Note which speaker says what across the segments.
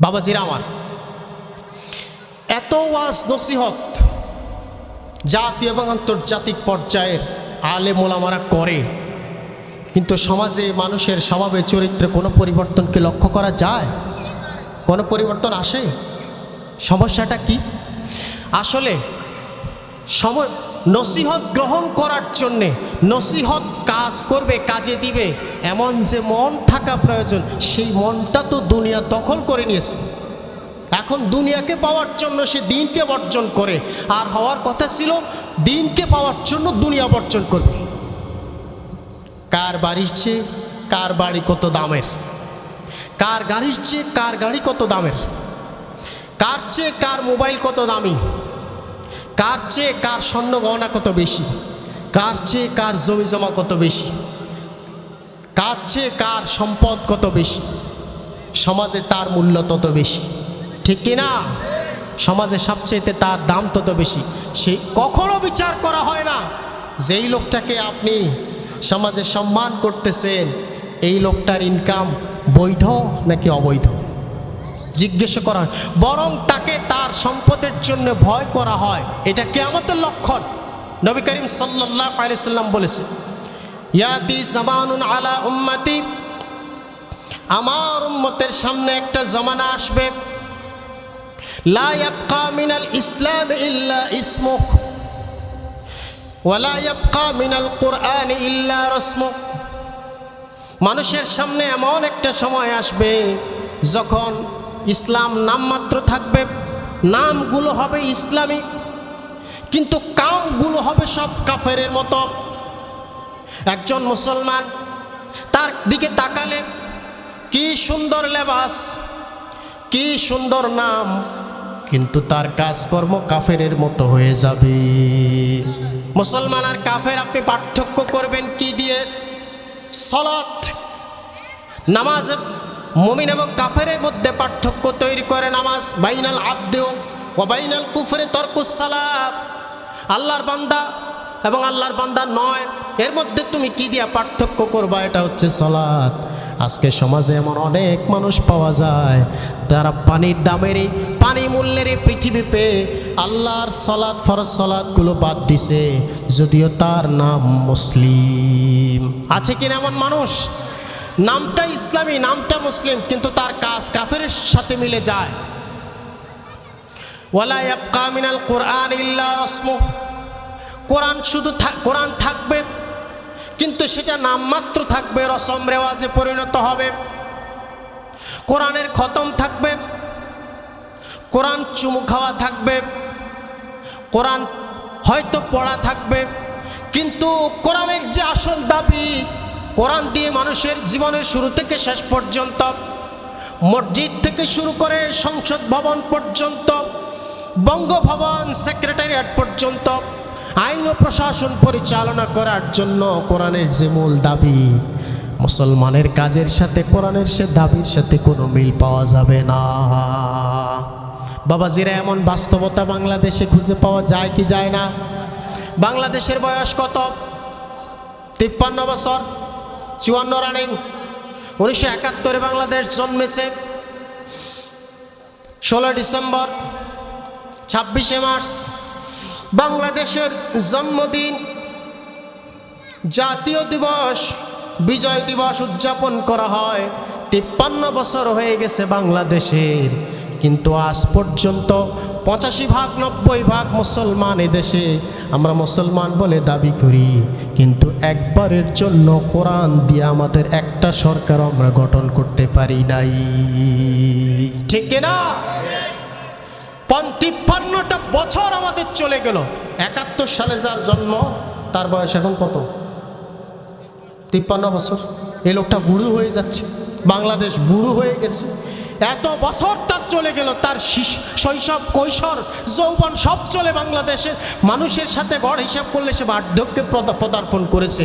Speaker 1: বাবাজিরা আমার, এত ওয়াজ নসিহত জাতীয় এবং আন্তর্জাতিক পর্যায়ের আলে মোলামারা করে, কিন্তু সমাজে মানুষের স্বভাবে চরিত্রে কোনো পরিবর্তনকে লক্ষ্য করা যায়? কোনো পরিবর্তন আসে? সমস্যাটা কি? আসলে সময় নসিহত গ্রহণ করার জন্যে নসিহত কাজ করবে, কাজে দিবে। এমন যে মন থাকা প্রয়োজন, সেই মনটা তো দুনিয়া দখল করে নিয়েছে। এখন দুনিয়াকে পাওয়ার জন্য সে দিনকে বর্জন করে। আর হওয়ার কথা ছিল, দিনকে পাওয়ার জন্য দুনিয়া বর্জন করবে। কার বাড়ির চেয়ে কার বাড়ি কত দামের? কার গাড়ির চেয়ে কার গাড়ি কত দামের? কার চেয়ে কার মোবাইল কত দামি? কার চেয়ে কার স্বর্ণ গহনা কত বেশি? কার চেয়ে কার জমি জমা কত বেশি? কার চেয়ে কার সম্পদ কত বেশি? সমাজে তার মূল্য তত বেশি। ঠিক কি না সমাজে সবচেয়েতে তার দাম তত বেশি। সে কখনো বিচার করা হয় না যেই লোকটাকে আপনি সমাজে সম্মান করতেছেন, এই লোকটার ইনকাম বৈধ নাকি অবৈধ? জিজ্ঞেস করা হয় বরং তাকে তার সম্পদের জন্য ভয় করা হয়। এটা কে আমাদের লক্ষণ। নবী করিম সাল্লাহ আলাইসাল্লাম বলেছে ইয়াতি জামানুন আলা উম্মতি, আমার উম্মতের সামনে একটা জমানা আসবে। মিনাল ইসলাম ইল্লা ইয়াবকা মিনাল রসমুহ মানুষের সামনে এমন একটা সময় আসবে যখন ইসলাম নামমাত্র থাকবে, নামগুলো হবে ইসলামী, কিন্তু কামগুলো হবে সব কাফেরের মতো। একজন মুসলমান তার দিকে তাকালে, কি সুন্দর লেবাস, কি সুন্দর নাম, কিন্তু তার কাজকর্ম কাফেরের মতো হয়ে যাবে। মুসলমান আর কাফের, আপনি পার্থক্য করবেন কি দিয়ে? সলাৎ, নামাজ মমিন এবং কাফেরের মধ্যে পার্থক্য তৈরি করে নামাজ, বাইনাল আব্দেও ও বাইনাল কুফরে তর্কুসালাম আল্লাহর বান্দা এবং আল্লাহর বান্দা নয়। এর মধ্যে তুমি কি দিয়া পার্থক্য করবা? এটা হচ্ছে সলাৎ আজকে সমাজে এমন অনেক মানুষ পাওয়া যায় তারা পানির দামেরই পানি মূল্যের পৃথিবী পেয়ে আল্লাহর সলাদ ফরজ সলাৎগুলো বাদ দিছে, যদিও তার নাম মুসলিম। আছে কিনা এমন মানুষ? নামটা ইসলামী, নামটা মুসলিম, কিন্তু তার কাজ কাফের সাথে মিলে যায়। কোরআন কোরআন শুধু কোরআন থাকবে, কিন্তু সেটা নামমাত্র থাকবে, রসম রেওয়াজে পরিণত হবে। কোরআনের খতম থাকবে, কোরআন চুমু খাওয়া থাকবে, কোরআন হয়তো পড়া থাকবে, কিন্তু কোরআনের যে আসল দাবি কোরআন দিয়ে মানুষের জীবনের শুরু থেকে শেষ পর্যন্ত, মসজিদ থেকে শুরু করে সংসদ ভবন পর্যন্ত, বঙ্গভবন সেক্রেটারিয়েট পর্যন্ত, আইন ও প্রশাসন পরিচালনা করার জন্য কোরআনের যে মূল দাবি, মুসলমানের কাজের সাথে কোরআনের সে দাবির সাথে কোনো মিল পাওয়া যাবে না। বাবাজিরা, এমন বাস্তবতা বাংলাদেশে খুঁজে পাওয়া যায় কি যায় না? বাংলাদেশের বয়স কত? তিপ্পান্ন বছর? চুয়ান্ন রানিং উনিশশো একাত্তরে বাংলাদেশ জন্মেছে। ষোলো ডিসেম্বর, ছাব্বিশে মার্চ, বাংলাদেশের জন্মদিন। জাতীয় দিবস, বিজয় দিবস উদযাপন করা হয়। তিপ্পান্ন বছর হয়ে গেছে বাংলাদেশের কিন্তু আজ পর্যন্ত পঁচাশি ভাগ, নব্বই ভাগ মুসলমান দেশে। আমরা মুসলমান বলে দাবি করি, কিন্তু একবারের জন্য কোরআন দিয়ে আমাদের একটা সরকার আমরা গঠন করতে পারি নাই। ঠিক না? তিপ্পান্নটা বছর আমাদের চলে গেল। একাত্তর সালে যার জন্ম, তার বয়স এখন কত? তিপ্পান্ন বছর। এই লোকটা বুড়ো হয়ে যাচ্ছে। বাংলাদেশ বুড়ো হয়ে গেছে। এত বছর তার চলে গেল, তার শৈশব, কৈশোর, যৌবন সব চলে বাংলাদেশের। মানুষের সাথে গড় হিসাব করলে সে বার্ধক্যে পদার্পণ করেছে।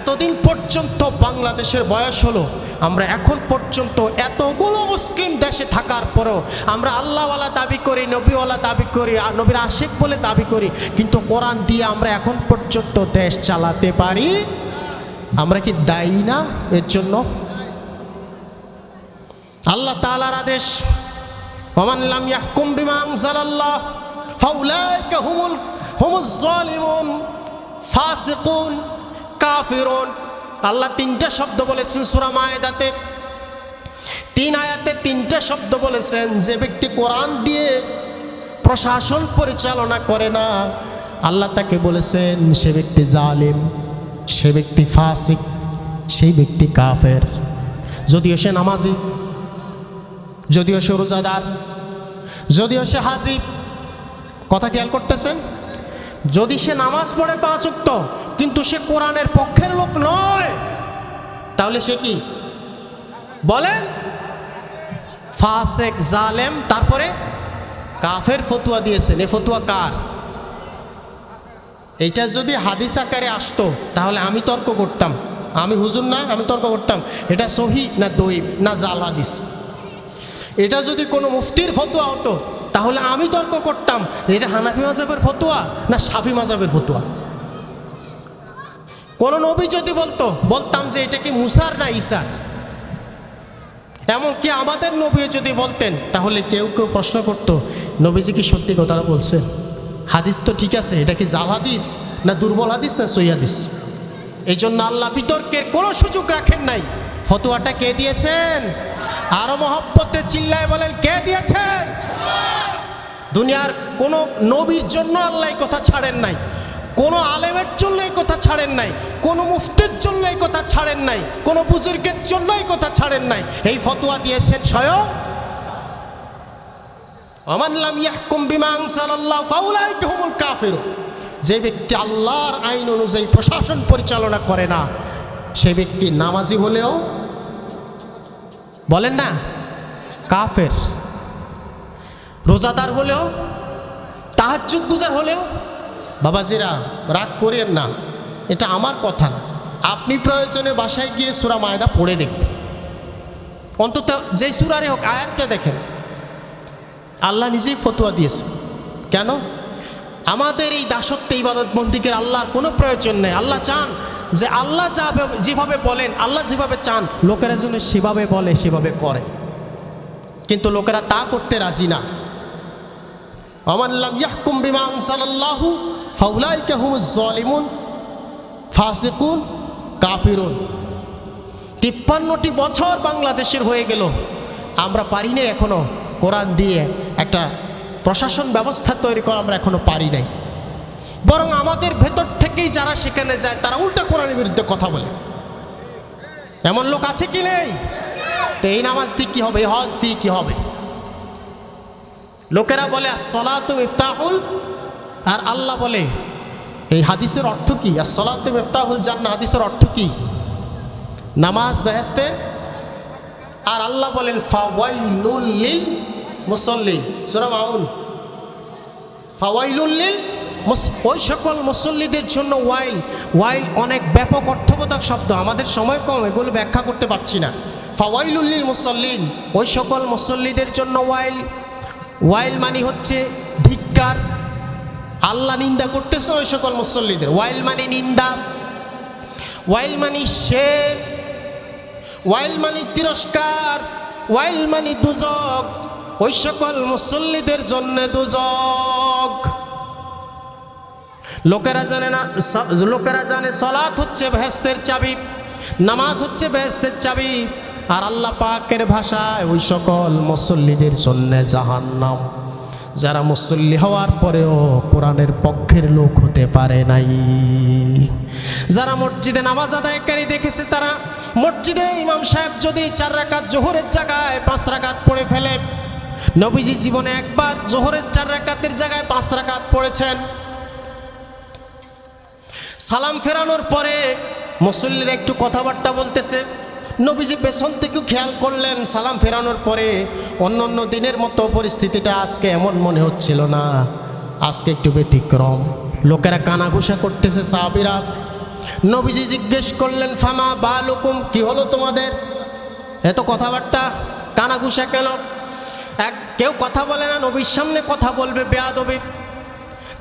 Speaker 1: এতদিন পর্যন্ত বাংলাদেশের বয়স হলো, আমরা এখন পর্যন্ত এতগুলো মুসলিম দেশে থাকার পরেও আমরা আল্লাহওয়ালা দাবি করি, নবীওয়ালা দাবি করি, আর নবীর আশেক বলে দাবি করি, কিন্তু কোরআন দিয়ে আমরা এখন পর্যন্ত দেশ চালাতে পারি? আমরা কি দায়ী না? এর জন্য আল্লাহ তাআলার আদেশ, ওমান লাম ইয়াহকুম বিমা আনজালাল্লাহ, ফাউলাইকা হুমুল, হুমুজ জালিমুন, ফাসিকুন, কাফিরুন। আল্লাহ তিনটা শব্দ বলেছেন সূরা মায়েদাতে। তিন আয়াতে তিনটা শব্দ বলেছেন, যে ব্যক্তি কোরআন দিয়ে প্রশাসন পরিচালনা করে না, আল্লাহ তাকে বলেছেন, সে ব্যক্তি জালিম, সে ব্যক্তি ফাসিক, সেই ব্যক্তি কাফের। যদিও সে নামাজি যদিও সে রোজাদার, যদিও সে হাজিব। কথা খেয়াল করতেছেন? যদি সে নামাজ পড়ে পাঁচ উক্ত কিন্তু সে কোরআনের পক্ষের লোক নয়, তাহলে সে কি? বলেন, ফাসেক, জালেম, তারপরে কাফের ফতুয়া দিয়েছেন। এ ফতুয়া কার? এটা যদি হাদিস আকারে আসতো, তাহলে আমি তর্ক করতাম। আমি হুজুর না, আমি তর্ক করতাম। এটা সহি না দইব না জাল হাদিস? এটা যদি কোনো মুফতির ফতুয়া হতো, তাহলে আমি তর্ক করতাম এটা হানাফি মাজাবের ফতুয়া না সাফি মাজাবের ফতুয়া? কোন নবী যদি বলতো, বলতাম যে এটা কি মুসার না ইসার এমনকি আমাদের নবী যদি বলতেন, তাহলে কেউ কেউ প্রশ্ন করতো, নবীজি কি সত্যি কথাটা বলছে? হাদিস তো ঠিক আছে, এটা কি জাল হাদিস না দুর্বল হাদিস না সই হাদিস? এই জন্য আল্লাহ বিতর্কের কোনো সুযোগ রাখেন নাই। ফতোয়াটা কে দিয়েছেন? আরও মহব্বতে চিল্লায় বলেন, কে দিয়েছেন দুনিয়ার কোনো নবীর জন্য আল্লাহ কথা ছাড়েন নাই। কোনো আলেমের জন্য এই কথা ছাড়েন নাই। কোনো মুফতির জন্য এই কথা ছাড়েন নাই। কোনো বুজুর্গের জন্য এই কথা ছাড়েন নাই। এই ফতোয়া দিয়েছেন স্বয়ং। আমানলাম ইয়াহকুম বিমা আনসালাল্লাহ ফাউলাইকা হুমুল কাফিরুন। যে ব্যক্তি আল্লাহর আইন অনুযায়ী প্রশাসন পরিচালনা করে না, সে ব্যক্তি নামাজি হলেও বলেন না, কাফের। রোজাদার হলেও, তাহাজ্জুদ গুজার হলেও, বাবাজিরা, রাগ করিয়েন না, এটা আমার কথা না। আপনি প্রয়োজনে বাসায় গিয়ে সুরা মায়দা পড়ে দেখবেন। অন্তত যেই সুরারে হোক, আয়াতটা দেখেন। আল্লাহ নিজেই ফতুয়া দিয়েছে। কেন? আমাদের এই দাসত্ব ইবাদত বন্দিকের আল্লাহর কোনো প্রয়োজন নেই। আল্লাহ চান যে আল্লাহ যা যেভাবে বলেন, আল্লাহ যেভাবে চান, লোকেরা যেন সেভাবে বলে, সেভাবে করে। কিন্তু লোকেরা তা করতে রাজি না। আমাল্লাম ইয়াহকুম বিমা আনসালাল্লাহু, ফাউলাইকা হুমুজ জালিমুন, ফাসিকুন, কাফিরুন। তিপ্পান্নটি বছর বাংলাদেশের হয়ে গেল। আমরা পারি নাই এখনও কোরআন দিয়ে একটা প্রশাসন ব্যবস্থা তৈরি করা, আমরা এখনও পারি নাই। বরং আমাদের ভেতর থেকেই যারা সেখানে যায়, তারা উল্টা কোরআনের বিরুদ্ধে কথা বলে। এমন লোক আছে কি নেই? তো এই নামাজ দিয়ে কী হবে? এই হজ দিয়ে কী হবে? লোকেরা বলে সলাতুম ইফতাহুল আর আল্লাহ বলে, এই হাদিসের অর্থ কি? আর সলাতুম ইফতাহুল জান্না হাদিসের অর্থ কি? নামাজ বেহেস্তে আর আল্লাহ বলেন ফাওয়াইলুল্লিল মুসল্লি। সুরা মাউন। ফাওয়াইলুল্লিল ওই সকল মুসল্লিদের জন্য ওয়াইল ওয়াইল অনেক ব্যাপক অর্থবোধক শব্দ, আমাদের সময় কম, এগুলো ব্যাখ্যা করতে পারছি না। ফাওয়াইলুল্লিল মুসল্লিন, ওই সকল মুসল্লিদের জন্য ওয়াইল ওয়াইল মানি হচ্ছে ধিক্কার, আল্লাহ নিন্দা করতেছে ওই সকল মুসল্লিদের। ওয়াইল মানি নিন্দা ওয়াইল মানি সে ওয়াইল মানি তিরস্কার ওয়াইল মানি দুজক, ওই সকল মুসল্লিদের জন্য দুজক। লোকেরা জানে না লোকেরা জানে সলাৎ হচ্ছে ভেস্তের চাবি, নামাজ হচ্ছে ভেস্তের চাবি, আর আল্লাহ পাকের ভাষায় ওই সকল মুসল্লিদের জন্য জাহান্নাম। যারা মুসল্লি হওয়ার পরেও কোরআনের পক্ষের লোক হতে পারে নাই। যারা মসজিদে নামাজ আদায়কারী দেখেছে তারা, মসজিদে ইমাম সাহেব যদি চার রাকাত জোহরের জায়গায় পাঁচ রাকাত পড়ে ফেলে, নবীজি জীবনে একবার জোহরের চার রাকাতের জায়গায় পাঁচ রাকাত পড়েছেন। সালাম ফেরানোর পরে মুসল্লিরা একটু কথাবার্তা বলতেছে। নবীজি পেছন থেকেও খেয়াল করলেন, সালাম ফেরানোর পরে অন্য অন্য দিনের মতো পরিস্থিতিটা আজকে এমন মনে হচ্ছিল না। আজকে একটু ব্যতিক্রম। লোকেরা কানাঘুষা করতেছে সাহাবিরা। নবীজি জিজ্ঞেস করলেন, ফামা বা লুকুম কি হলো তোমাদের? এত কথাবার্তা, কানাঘুষা কেন? এক, কেউ কথা বলে না, নবীর সামনে কথা বলবে, বেয়াদবি।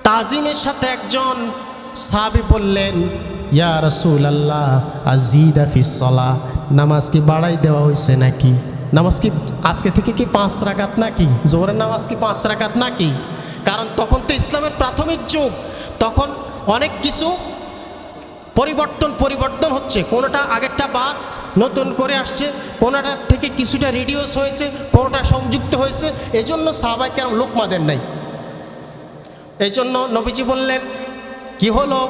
Speaker 1: তাজিমের সাথে একজন সাহাবি বললেন, ইয়া রসুল আল্লাহ আজিদ আফিসলা নামাজ কি বাড়াই দেওয়া হয়েছে নাকি? নামাজ কি আজকে থেকে কি পাঁচ রাকাত নাকি? জোহরের নামাজ কি পাঁচ রাকাত নাকি? কারণ তখন তো ইসলামের প্রাথমিক যুগ। তখন অনেক কিছু পরিবর্তন পরিবর্তন হচ্ছে। কোনোটা আগেরটা বাদ, নতুন করে আসছে। কোনোটার থেকে কিছুটা রিডিউস হয়েছে, কোনোটা সংযুক্ত হয়েছে। এজন্য সাহাবাই কেন লোকমা দেন নাই। এই জন্য নবীজি বললেন কি হলো?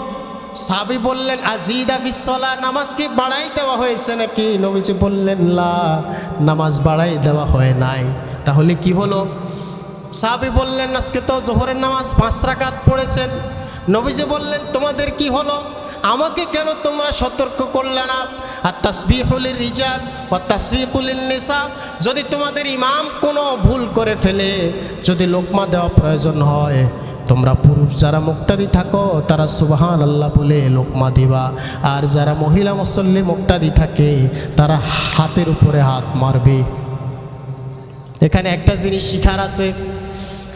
Speaker 1: সাবি বললেন, আজিদা বিশ্বলা নামাজ কি বাড়াই দেওয়া হয়েছে নাকি? নবীজি বললেন, লা, নামাজ বাড়াই দেওয়া হয় নাই। তাহলে কি হলো? সাহাবি বললেন, আজকে তো জোহরের নামাজ পাঁচ রাকাত পড়েছেন। নবীজি বললেন, তোমাদের কি হলো? আমাকে কেন তোমরা সতর্ক করলে না? আর তাসবিহুলির রিজাল ও তাসবিকুলিন নিসা যদি তোমাদের ইমাম কোনো ভুল করে ফেলে, যদি লোকমা দেওয়া প্রয়োজন হয় তোমরা পুরুষ যারা মুক্তাদি থাকো, তারা সুবাহান আল্লাহ বলে লোকমা দিবা। আর যারা মহিলা মুসল্লি মুক্তাদি থাকে, তারা হাতের উপরে হাত মারবে। এখানে একটা জিনিস শিখার আছে।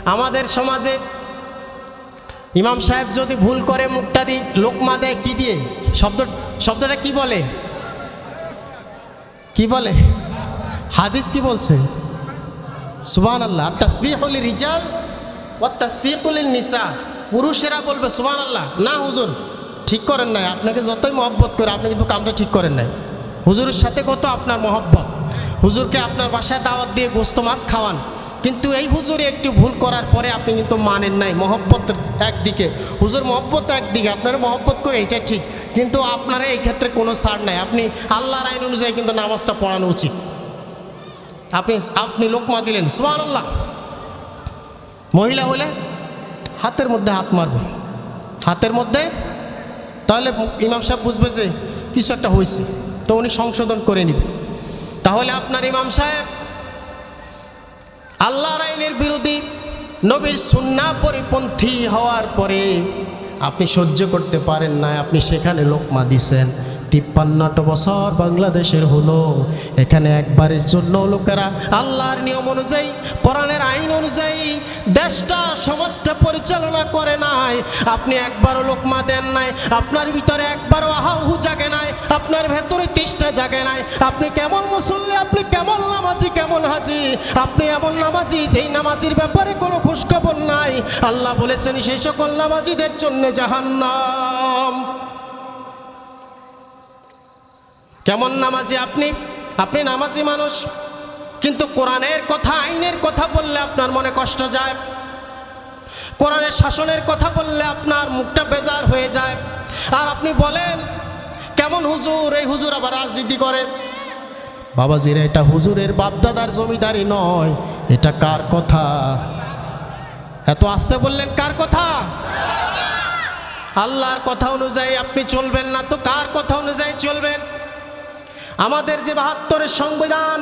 Speaker 1: আমাদের সমাজে ইমাম সাহেব যদি ভুল করে মুক্তাদি, লোকমা দেয় কি দিয়ে? শব্দ, শব্দটা কি বলে? কি বলে? হাদিস কি বলছে? সুবান আল্লাহ তসবিহুল রিজাল নিসা। পুরুষেরা বলবে সুবান আল্লাহ না, হুজুর, ঠিক করেন নাই। আপনাকে যতই মহব্বত করে, আপনি কিন্তু কামটা ঠিক করেন নাই। হুজুরের সাথে কত আপনার মহব্বত? হুজুরকে আপনার বাসায় দাওয়াত দিয়ে গোস্ত মাছ খাওয়ান। কিন্তু এই হুজুরে একটু ভুল করার পরে আপনি কিন্তু মানেন নাই। মহব্বত একদিকে। হুজুর, মহব্বত একদিকে। আপনার মহব্বত করে এটা ঠিক। কিন্তু আপনারা এই ক্ষেত্রে কোনো ছাড় নাই। আপনি আল্লাহর আইন অনুযায়ী কিন্তু নামাজটা পড়ানো উচিত। আপনি আপনি লোকমা দিলেন সুমান আল্লাহ মহিলা হলে হাতের মধ্যে হাত মারবে। হাতের মধ্যে? তাহলে ইমাম সাহেব বুঝবে যে কিছু একটা হয়েছে, তো উনি সংশোধন করে নিবে। তাহলে আপনার ইমাম সাহেব আল্লাহর আইনের বিরোধী নবীর সুন্না পরিপন্থী হওয়ার পরে আপনি সহ্য করতে পারেন না আপনি সেখানে লোকমা দিছেন। তিপ্পান্নটা বছর বাংলাদেশের হলো। এখানে একবারের জন্য লোকেরা আল্লাহর নিয়ম অনুযায়ী, কোরআনের আইন অনুযায়ী দেশটা, সমাজটা পরিচালনা করে নাই। আপনি একবারও লোকমা দেন নাই, আপনার ভিতরে একবারও আহাহু জাগে নাই, আপনার ভেতরে তিষ্টা জাগে নাই। আপনি কেমন মুসল্লি, আপনি কেমন নামাজি, কেমন হাজি? আপনি এমন নামাজি যেই নামাজির ব্যাপারে কোনো খোঁজখবর নাই। আল্লাহ বলেছেন সেই সকল নামাজিদের জন্য জাহান্নাম। কেমন নামাজি আপনি? আপনি নামাজি মানুষ। কিন্তু কোরআনের কথা, আইনের কথা বললে আপনার মনে কষ্ট যায়। কোরআনের শাসনের কথা বললে আপনার মুখটা বেজার হয়ে যায়। আর আপনি বলেন, কেমন হুজুর, এই হুজুর আবার রাজনীতি করে? বাবাজির এটা হুজুরের বাপদাদার জমিদারি নয়, এটা কার কথা? এত আসতে বললেন, কার কথা? আল্লাহর কথা অনুযায়ী আপনি চলবেন না তো কার কথা অনুযায়ী চলবেন? আমাদের যে বাহাত্তরের সংবিধান,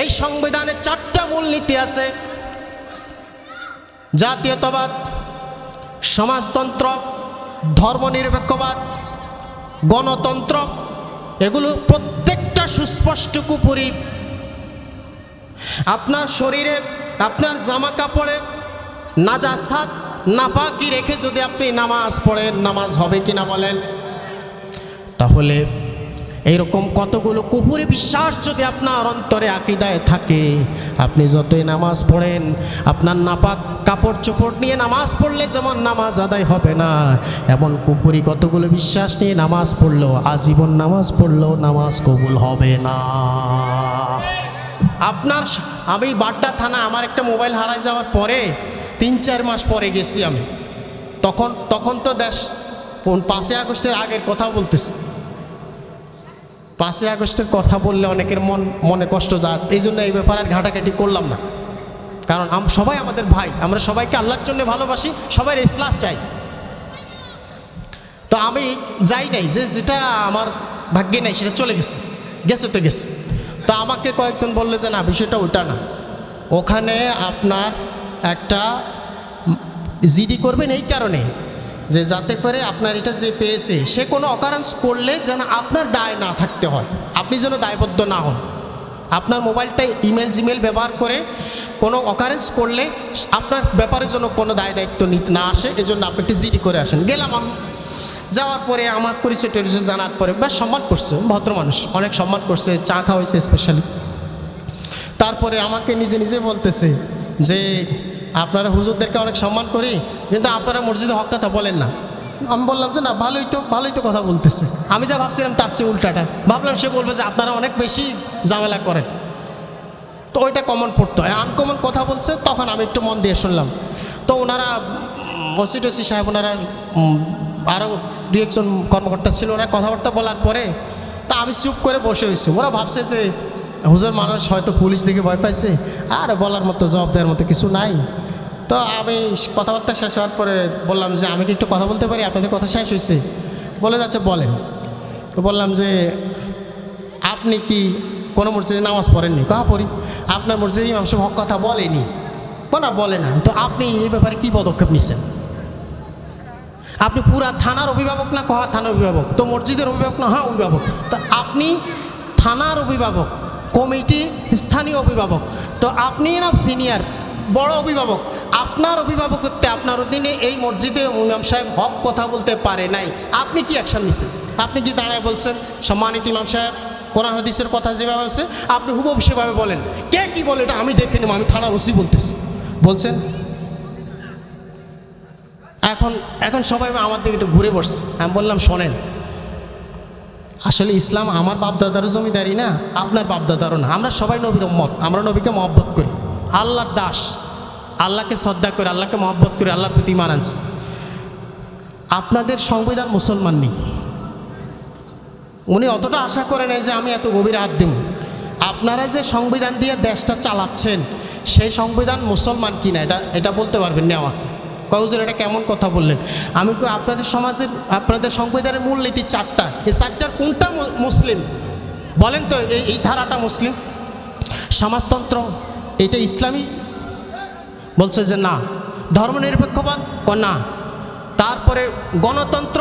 Speaker 1: এই সংবিধানে চারটা মূলনীতি আছে। জাতীয়তাবাদ, সমাজতন্ত্র, ধর্মনিরপেক্ষবাদ, গণতন্ত্র, এগুলো প্রত্যেকটা সুস্পষ্ট কুপুরি। আপনার শরীরে, আপনার জামা কাপড়ে নাজাসাত, নাপাকি রেখে যদি আপনি নামাজ পড়েন, নামাজ হবে কি না বলেন? তাহলে এইরকম কতগুলো কুপুরি বিশ্বাস যদি আপনার অন্তরে আকিদায় থাকে, আপনি যতই নামাজ পড়েন, আপনার নাপাক কাপড় চোপড় নিয়ে নামাজ পড়লে যেমন নামাজ আদায় হবে না, এমন কুপুরি কতগুলো বিশ্বাস নিয়ে নামাজ পড়লেও, আজীবন নামাজ পড়লেও নামাজ কবুল হবে না। আপনার আমি বাড্ডা থানা, আমার একটা মোবাইল হারাই যাওয়ার পরে তিন, চার মাস পরে গেছি আমি। তখন তখন তো দেশ পাঁচই আগস্টের আগের কথা বলতেছি। পাঁচই আগস্টের কথা বললে অনেকের মন, মনে কষ্ট যায়। এই জন্য এই ব্যাপারে আর ঘাটাঘাটি করলাম না। কারণ সবাই আমাদের ভাই। আমরা সবাইকে আল্লাহর জন্য ভালোবাসি, সবাই ইসলাম চাই। তো আমি যাই নাই যে যেটা আমার ভাগ্যে নাই সেটা চলে গেছে। গেছে তো গেছে। তো আমাকে কয়েকজন বললে যে না, বিষয়টা ওটা না। ওখানে আপনার একটা জিডি করবেন এই কারণে। যে যাতে করে আপনার এটা যে পেয়েছে, সে কোনো অকারেন্স করলে যেন আপনার দায় না থাকতে হয়। আপনি যেন দায়বদ্ধ না হন। আপনার মোবাইলটাই ইমেল, জিমেল ব্যবহার করে কোনো অকারেন্স করলে আপনার ব্যাপারে যেন কোনো দায় দায়িত্ব নিতে না আসে, এজন্য আপনি একটি জিডি করে আসেন। গেলাম আমি। যাওয়ার পরে আমার পরিচয় টরিচয় জানার পরে বা সম্মান করছে, ভদ্র মানুষ, অনেক সম্মান করছে, চা খাওয়া হয়েছে স্পেশালি তারপরে আমাকে নিজে নিজে বলতেছে যে আপনারা হুজুরদেরকে অনেক সম্মান করি, কিন্তু আপনারা মসজিদে হক কথা বলেন না। আমি বললাম যে, না, ভালোই তো ভালোই তো কথা বলতেছে। আমি যা ভাবছিলাম তার চেয়ে উল্টাটা। ভাবলাম সে বলবে যে, আপনারা অনেক বেশি ঝামেলা করেন। তো ওইটা কমন পড়তো। আনকমন কথা বলছে, তখন আমি একটু মন দিয়ে শুনলাম। তো ওনারা ওসি সাহেব ওনারা আরও দু একজন কর্মকর্তা ছিল ওনারা কথাবার্তা বলার পরে, তা আমি চুপ করে বসে রয়েছি ওরা ভাবছে যে, হুজুর মানুষ হয়তো পুলিশ দিকে ভয় পাইছে। আর বলার মতো জবাব দেওয়ার মতো কিছু নাই। তো আমি কথাবার্তা শেষ হওয়ার পরে বললাম যে, আমি কি একটু কথা বলতে পারি? আপনাদের কথা শেষ হয়েছে। বলে যাচ্ছে, বলেন। তো বললাম যে, আপনি কি কোনো মসজিদে নামাজ পড়েননি? কাহা পড়ি? আপনার মসজিদে ইমাম সাহেব হক কথা বলেনি। না, বলে না। তো আপনি এই ব্যাপারে কি পদক্ষেপ নিচ্ছেন আপনি পুরা থানার অভিভাবক না কহা থানার অভিভাবক? তো মসজিদের অভিভাবক না হ্যাঁ অভিভাবক। তো আপনি থানার অভিভাবক, কমিটি স্থানীয় অভিভাবক। তো আপনি না, সিনিয়র? বড় অভিভাবক। আপনার অভিভাবকত্বে, আপনার অধীনে এই মসজিদে ইমাম সাহেব হক কথা বলতে পারে নাই। আপনি কি অ্যাকশন নিচ্ছেন আপনি কি দাঁড়ায় বলছেন? সম্মানিত ইমাম সাহেব, কোরআন হাদিসের কথা যেভাবে আছে, আপনি হুবহু সেভাবে বলেন। কে কি বলে এটা আমি দেখে নেব, আমি থানার ওসি বলতেছি। বলছেন? এখন এখন সবাই আমার দিকে একটু ঘুরে বসছে। আমি বললাম, শোনেন, আসলে ইসলাম আমার বাপদাদারও জমিদারি না, আপনার বাপদাদারও না। আমরা সবাই নবীর মত আমরা নবীকে মহব্বত করি। আল্লাহর দাস, আল্লাহকে শ্রদ্ধা করে, আল্লাহকে মহব্বত করে, আল্লাহর প্রতি মান আনছে। আপনাদের সংবিধান মুসলমান নেই। উনি অতটা আশা করে যে আমি এত গভীর হাত দেব। আপনারা যে সংবিধান দিয়ে দেশটা চালাচ্ছেন, সেই সংবিধান মুসলমান কিনা, এটা এটা বলতে পারবেন না আমাকে। কৌজুর এটা কেমন কথা বললেন? আমি আপনাদের সমাজের, আপনাদের সংবিধানের মূলনীতি চারটা। এই চারটার কোনটা মুসলিম? বলেন তো এই ধারাটা মুসলিম? সমাজতন্ত্র এটা ইসলামী। বলছে যে না ধর্মনিরপেক্ষবাদ না। তারপরে গণতন্ত্র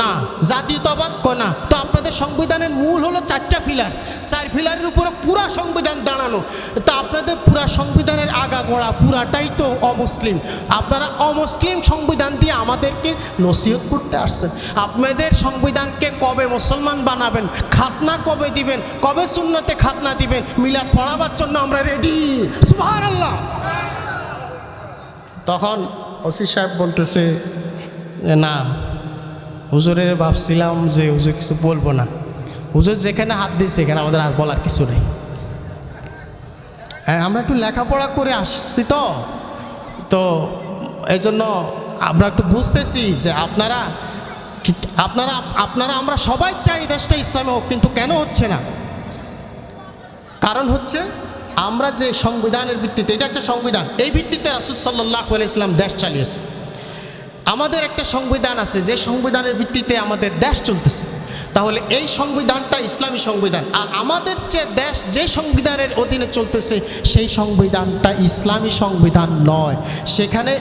Speaker 1: না জাতীয়তাবাদ ক না। তো আপনাদের সংবিধানের মূল হলো চারটা ফিলার। চার ফিলারের উপরে পুরা সংবিধান দাঁড়ানো। তো আপনাদের পুরা সংবিধানের আগা গোড়া পুরাটাই তো অমুসলিম। আপনারা অমুসলিম সংবিধান দিয়ে আমাদেরকে নসিহত করতে আসছেন। আপনাদের সংবিধানকে কবে মুসলমান বানাবেন, খাতনা কবে দিবেন, কবে শূন্যতে খাতনা দিবেন, মিলাদ পড়াবার জন্য আমরা রেডি সুভার আল্লাহ তখন ওসি সাহেব বলতেছে না হুজুরের ভাবছিলাম যে হুজুর কিছু বলব না। হুজুর যেখানে হাত দিয়েছে সেখানে আমাদের আর বলার কিছু নেই। হ্যাঁ, আমরা একটু লেখাপড়া করে আসছি তো। তো এই জন্য আমরা একটু বুঝতেছি যে আপনারা আপনারা আপনারা আমরা সবাই চাই দেশটা ইসলামে হোক কিন্তু কেন হচ্ছে না? কারণ হচ্ছে আমরা যে সংবিধানের ভিত্তিতে এটা একটা সংবিধান এই ভিত্তিতে রাসুল সাল্লাহ ইসলাম দেশ চালিয়েছে। আমাদের একটা সংবিধান আছে, যে সংবিধানের ভিত্তিতে আমাদের দেশ চলতেছে। তাহলে এই সংবিধানটা ইসলামী সংবিধান। আর আমাদের যে দেশ যে সংবিধানের অধীনে চলতেছে, সেই সংবিধানটা ইসলামী সংবিধান নয়। সেখানে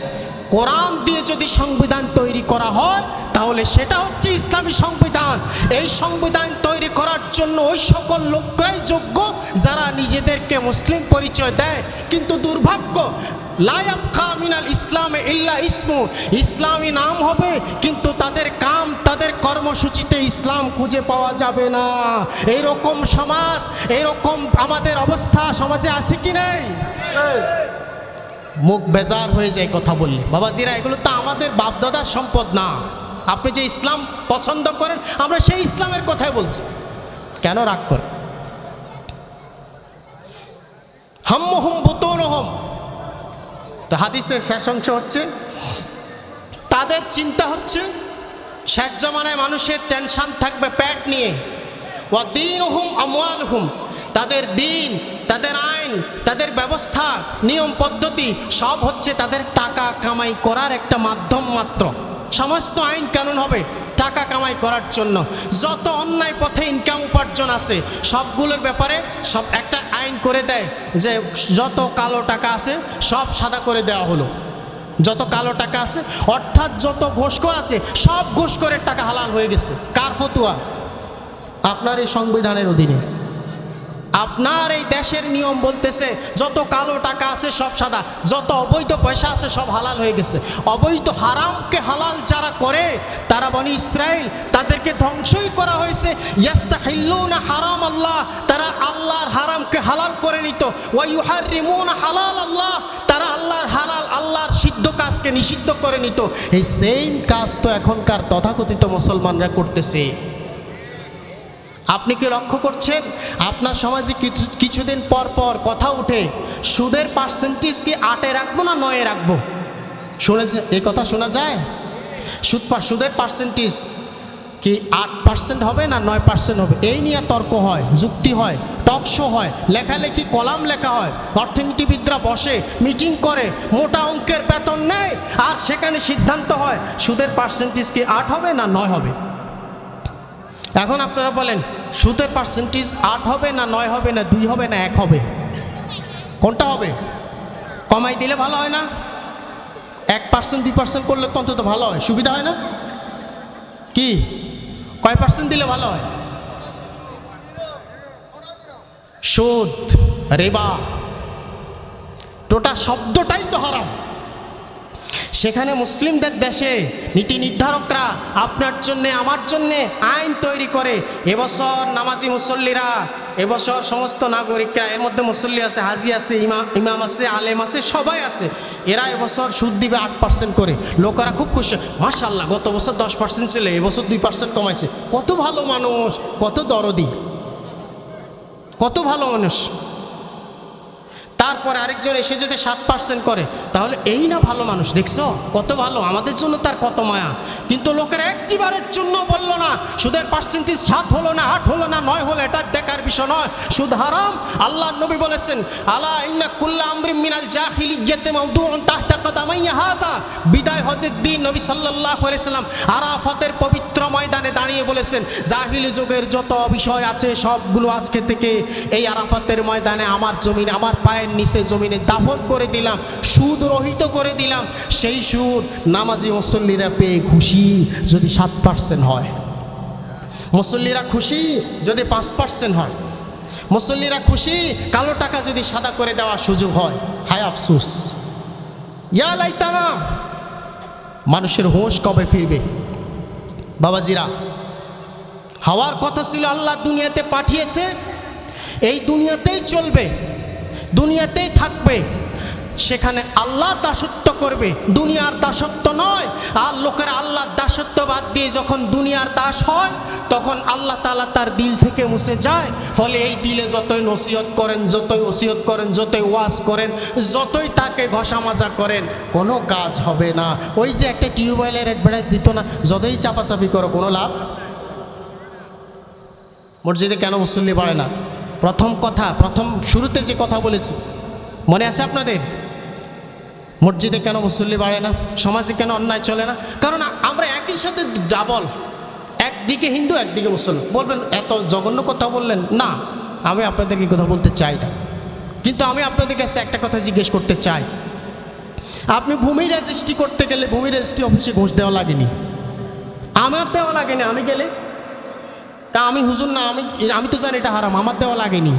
Speaker 1: কোরআন দিয়ে যদি সংবিধান তৈরি করা হয়, তাহলে সেটা হচ্ছে ইসলামী সংবিধান। এই সংবিধান তৈরি করার জন্য ওই সকল লোকরাই যোগ্য যারা নিজেদেরকে মুসলিম পরিচয় দেয়। কিন্তু দুর্ভাগ্য লায়াব মিনাল ইসলামে ইল্লা ইসমু। ইসলামী নাম হবে, কিন্তু তাদের কাম, তাদের কর্মসূচিতে ইসলাম খুঁজে পাওয়া যাবে না। এইরকম সমাজ এরকম আমাদের অবস্থা সমাজে আছে কি নেই? মুখ বেজার হয়ে যায় কথা বললে। বাবাজিরা এগুলো তো আমাদের বাপদাদার সম্পদ না। আপনি যে ইসলাম পছন্দ করেন, আমরা সেই ইসলামের কথাই বলছি। কেন রাগ করে? হাম্ম হুম বুতন হম তো হাদিসের শেষ অংশ হচ্ছে, তাদের চিন্তা হচ্ছে, শেষ জমানায় মানুষের টেনশন থাকবে প্যাট নিয়ে। ও দিন হুম আমওয়াল হুম তাদের দিন, তাদের আইন, তাদের ব্যবস্থা, নিয়ম পদ্ধতি সব হচ্ছে তাদের টাকা কামাই করার একটা মাধ্যম মাত্র। সমস্ত আইন কানুন হবে টাকা কামাই করার জন্য। যত অন্যায় পথে ইনকাম উপার্জন আছে, সবগুলোর ব্যাপারে সব একটা আইন করে দেয় যে যত কালো টাকা আছে, সব সাদা করে দেওয়া হলো। যত কালো টাকা আছে, অর্থাৎ যত ঘোষকর আছে, সব ঘোষকরের টাকা হালাল হয়ে গেছে। কার ফতুয়া? আপনার এই সংবিধানের অধীনে। আপনার এই দেশের নিয়ম বলতেছে, যত কালো টাকা আছে সব সাদা, যত অবৈধ পয়সা আছে সব হালাল হয়ে গেছে। অবৈধ হারামকে হালাল যারা করে, তারা বনি ইসরায়েল তাদেরকে ধ্বংসই করা হয়েছে। ইয়াস্তাহিল্লুনা হারাম আল্লাহ, তারা আল্লাহর হারামকে হালাল করে নিত। হালাল আল্লাহ, তারা আল্লাহর হালাল, আল্লাহর সিদ্ধ কাজকে নিষিদ্ধ করে নিত। এই সেম কাজ তো এখনকার তথাকথিত মুসলমানরা করতেছে। আপনি কি লক্ষ্য করছেন? আপনার সমাজে কিছু, কিছুদিন পর পর কথা উঠে সুদের পার্সেন্টেজ কি আটে রাখব না নয়ে রাখব? শুনেছে এই কথা শোনা যায়? সুদ সুদের পার্সেন্টেজ কি আট পার্সেন্ট হবে না নয় পার্সেন্ট হবে? এই নিয়ে তর্ক হয়, যুক্তি হয় টক শো হয়, লেখালেখি কলাম লেখা হয়, অর্থনীতিবিদরা বসে মিটিং করে, মোটা অঙ্কের বেতন নেয়, আর সেখানে সিদ্ধান্ত হয় সুদের পার্সেন্টেজ কি আট হবে না নয় হবে। এখন আপনারা বলেন, সুদের পার্সেন্টেজ আট হবে না নয় হবে না দুই হবে না এক হবে? কোনটা হবে? কমাই দিলে ভালো হয় না? এক পার্সেন্ট দুই পার্সেন্ট করলে তো অন্তত ভালো হয়, সুবিধা হয় না? কি? কয় পার্সেন্ট দিলে ভালো হয়? সুদ, রেবা। টোটা শব্দটাই তো হারাম। সেখানে মুসলিমদের দেশে নীতি নির্ধারকরা আপনার জন্যে, আমার জন্যে আইন তৈরি করে। এবছর নামাজি মুসল্লিরা, এবছর সমস্ত নাগরিকরা, এর মধ্যে মুসল্লি আছে, হাজি আছে ইমাম ইমাম আছে, আলেম আছে, সবাই আছে। এরা এবছর সুদ দিবে আট পার্সেন্ট করে। লোকেরা খুব খুশি। মাশাল্লাহ গত বছর দশ পার্সেন্ট ছিল, এবছর দুই পার্সেন্ট কমাইছে। কত ভালো মানুষ, কত দরদি। কত ভালো মানুষ। তারপরে আরেকজন এসে যদি সাত পার্সেন্ট করে, তাহলে এই না ভালো মানুষ, দেখছ? কত ভালো, আমাদের জন্য তার কত মায়া। কিন্তু লোকের একটিবারের জন্য বলল না, সুদের পার্সেন্টেজ সাত হলো না, আট হলো না, নয় হলো, এটা দেখার বিষয় নয়। সুদ হারাম আল্লাহ নবী বলেছেন, আলা ইন্না কুল্লা আমরিম মিনাল জাহিলিয়াতে মাউদুউন তাহতা কদামাইয়া বিদায় হজের দিন নবী সাল্লাল্লাহু আলাইহি সাল্লাম আরাফাতের পবিত্র ময়দানে দাঁড়িয়ে বলেছেন, জাহিলি যুগের যত বিষয় আছে, সবগুলো আজকে থেকে এই আরাফাতের ময়দানে আমার জমিন, আমার পায়ের নিচে জমিনে দাফন করে দিলাম, সুদ রহিত করে দিলাম, সেই সুদ নামাজি মুসল্লিরা পেয়ে খুশি যদি সাত পার্সেন্ট হয়। মুসল্লিরা খুশি যদি পাঁচ পার্সেন্ট হয়। মুসল্লিরা খুশি কালো টাকা যদি সাদা করে দেওয়ার সুযোগ হয়। হায় আফসুস। ইয়া লাইতানা, মানুষের হোশ কবে ফিরবে? বাবাজিরা, হওয়ার কথা ছিল আল্লাহ দুনিয়াতে পাঠিয়েছে, এই দুনিয়াতেই চলবে। দুনিয়াতেই থাকবে। সেখানে আল্লাহর দাসত্ব করবে, দুনিয়ার দাসত্ব নয়। আর লোকেরা আল্লাহর দাসত্ব বাদ দিয়ে যখন দুনিয়ার দাস হয়, তখন আল্লাহ তালা তার দিল থেকে মুছে যায়। ফলে এই দিলে যতই নসিহত করেন, যতই ওসিয়ত করেন, যতই ওয়াজ করেন, যতই তাকে ঘষা মাজা করেন, কোনো কাজ হবে না। ওই যে একটা টিউবওয়েলের অ্যাডভার্টাইজ দিত না, যতই চাপাচাপি করো, কোনো লাভ? মসজিদে কেন মুসল্লি বাড়ে না? প্রথম কথা, প্রথম শুরুতে যে কথা বলেছি, মনে আছে আপনাদের? মসজিদে কেন মুসল্লি বাড়ে না? সমাজে কেন অন্যায় চলে না? কারণ আমরা একই সাথে ডাবল, একদিকে হিন্দু, একদিকে মুসলমান বলবেন, এত জঘন্য কথা বললেন? না, আমি আপনাদেরকে কথা বলতে চাই না। কিন্তু আমি আপনাদের কাছে একটা কথা জিজ্ঞেস করতে চাই। আপনি ভূমি রেজিস্ট্রি করতে গেলে ভূমি রেজিস্ট্রি অফিসে ঘুষ দেওয়া লাগেনি? আমার দেওয়া লাগেনি, আমি গেলে? তা আমি হুজুর না, আমি আমি তো জানি এটা হারাম, আমার দেওয়া লাগেনি।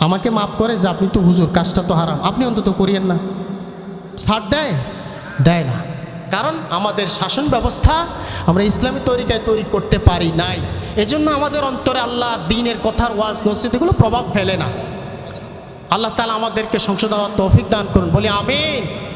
Speaker 1: আমাকে মাফ করে যে আপনি তো হুজুর, কাজটা তো হারাম। আপনি অন্তত করিয়েন না। ছাড় দেয়? দেয় না। কারণ আমাদের শাসন ব্যবস্থা আমরা ইসলামী তরিকায় তৈরি করতে পারি নাই। এজন্য আমাদের অন্তরে আল্লাহ দিনের কথার ওয়াজ নসিদ এগুলো প্রভাব ফেলে না। আল্লাহ তালা আমাদেরকে সংশোধন তৌফিক দান করুন। বলি আমিন।